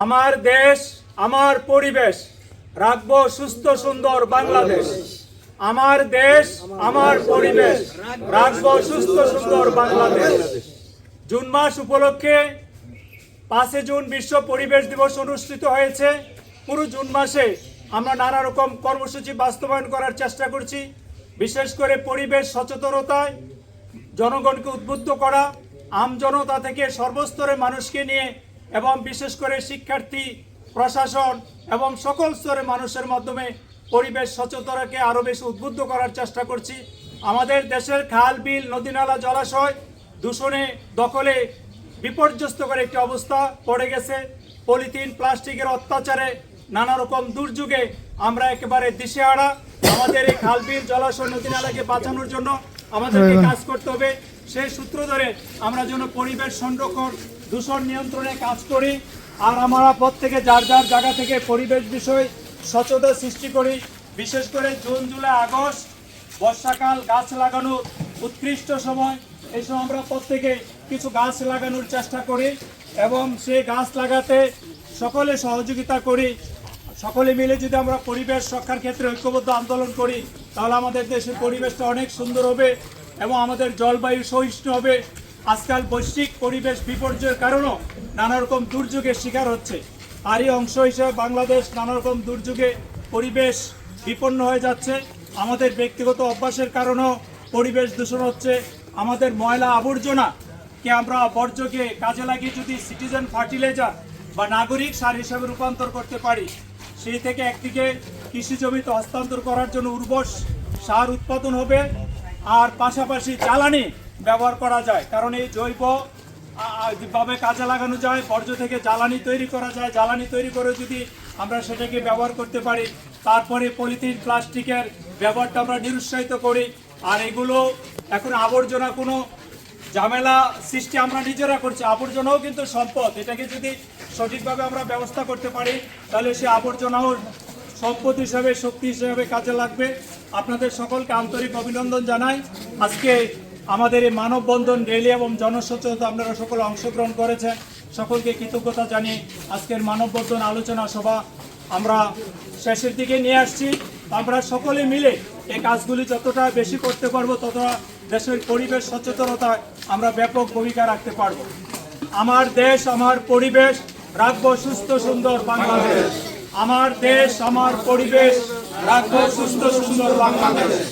আমার দেশ, আমার পরিবেশ, রাখব সুস্থ, সুন্দর বাংলাদেশ। আমার দেশ, আমার পরিবেশ, রাখব সুস্থ, সুন্দর বাংলাদেশ। জুন মাস উপলক্ষে পাঁচে জুন বিশ্ব পরিবেশ দিবস অনুষ্ঠিত হয়েছে। পুরো জুন মাসে আমরা নানা রকম কর্মসূচি বাস্তবায়ন করার চেষ্টা করছি। বিশেষ করে পরিবেশ সচেতনতায় জনগণকে উদ্বুদ্ধ করা আমজনতা থেকে সর্বস্তরের মানুষকে নিয়ে এবং বিশেষ করে শিক্ষার্থী প্রশাসন এবং সকল স্তরের মানুষের মাধ্যমে পরিবেশ সচেতনাকে আরও বেশি উদ্বুদ্ধ করার চেষ্টা করছি। আমাদের দেশের খাল বিল নদী নালা জলাশয় দূষণে দখলে বিপর্যস্ত করে একটি অবস্থা পড়ে গেছে। পলিথিন প্লাস্টিকের অত্যাচারে নানা রকম দুর্যোগে আমরা একেবারে দিশেহারা। আমাদের এই খাল বিল জলাশয় নদী নালাকে বাঁচানোর জন্য আমাদেরকে কাজ করতে হবে। সেই সূত্র ধরে আমরা যেন পরিবেশ সংরক্ষণ, দূষণ নিয়ন্ত্রণে কাজ করি আর আমরা প্রত্যেকে যার যার জায়গা থেকে পরিবেশ বিষয়ে সচেতন সৃষ্টি করি। বিশেষ করে জুন, জুলাই, আগস্ট বর্ষাকাল গাছ লাগানোর উৎকৃষ্ট সময়। এই সময় আমরা প্রত্যেকে কিছু গাছ লাগানোর চেষ্টা করি এবং সেই গাছ লাগাতে সকলে সহযোগিতা করি। সকলে মিলে যদি আমরা পরিবেশ রক্ষার ক্ষেত্রে ঐক্যবদ্ধ আন্দোলন করি, তাহলে আমাদের দেশের পরিবেশটা অনেক সুন্দর হবে এবং আমাদের জলবায়ু সহিষ্ণু হবে। আজকাল বৈশ্বিক পরিবেশ বিপর্যয়ের কারণেও নানা রকম দুর্যোগের শিকার হচ্ছে। তারই অংশ হিসেবে বাংলাদেশ নানা রকম দুর্যোগে পরিবেশ বিপন্ন হয়ে যাচ্ছে। আমাদের ব্যক্তিগত অভ্যাসের কারণেও পরিবেশ দূষণ হচ্ছে। আমাদের ময়লা আবর্জনা কে আমরা বর্জ্যকে কাজে লাগিয়ে যদি সিটিজেন ফার্টিলাইজার বা নাগরিক সার হিসাবে রূপান্তর করতে পারি সেই থেকে একদিকে কৃষি জমিতে হস্তান্তর করার জন্য উর্বর সার উৎপাদন হবে, আর পাশাপাশি জ্বালানি ব্যবহার করা যায়। কারণ এই জৈব ভাবে কাজে লাগানো যায়, বর্জ্য থেকে জ্বালানি তৈরি করা যায়। জ্বালানি তৈরি করে যদি আমরা সেটাকে ব্যবহার করতে পারি, তারপরে পলিথিন, প্লাস্টিকের ব্যবহারটা আমরা নিরুৎসাহিত করি। আর এগুলো এখন আবর্জনা কোনো ঝামেলা সৃষ্টি আমরা নিজেরা করছি। আবর্জনাও কিন্তু সম্পদ। এটাকে যদি সঠিকভাবে আমরা ব্যবস্থা করতে পারি, তাহলে সে আবর্জনাও সম্পদ হিসাবে, শক্তি হিসাবে কাজে লাগবে। আপনাদের সকলকে আন্তরিক অভিনন্দন জানাই। আজকে আমাদের এই মানববন্ধন র্যালি এবং জনসচেতনতা আপনারা সকলে অংশগ্রহণ করেছেন। সকলকে কৃতজ্ঞতা জানিয়ে আজকের মানববন্ধন আলোচনা সভা আমরা শেষের দিকে নিয়ে আসছি। আমরা সকলে মিলে এই কাজগুলি যতটা বেশি করতে পারব, ততটা দেশের পরিবেশ সচেতনতায় আমরা ব্যাপক ভূমিকা রাখতে পারব। আমার দেশ, আমার পরিবেশ রাখব সুস্থ সুন্দর বাংলাদেশ। আমার দেশ আমার পরিবেশ রাখব সুস্থ সুন্দর বাংলাদেশ।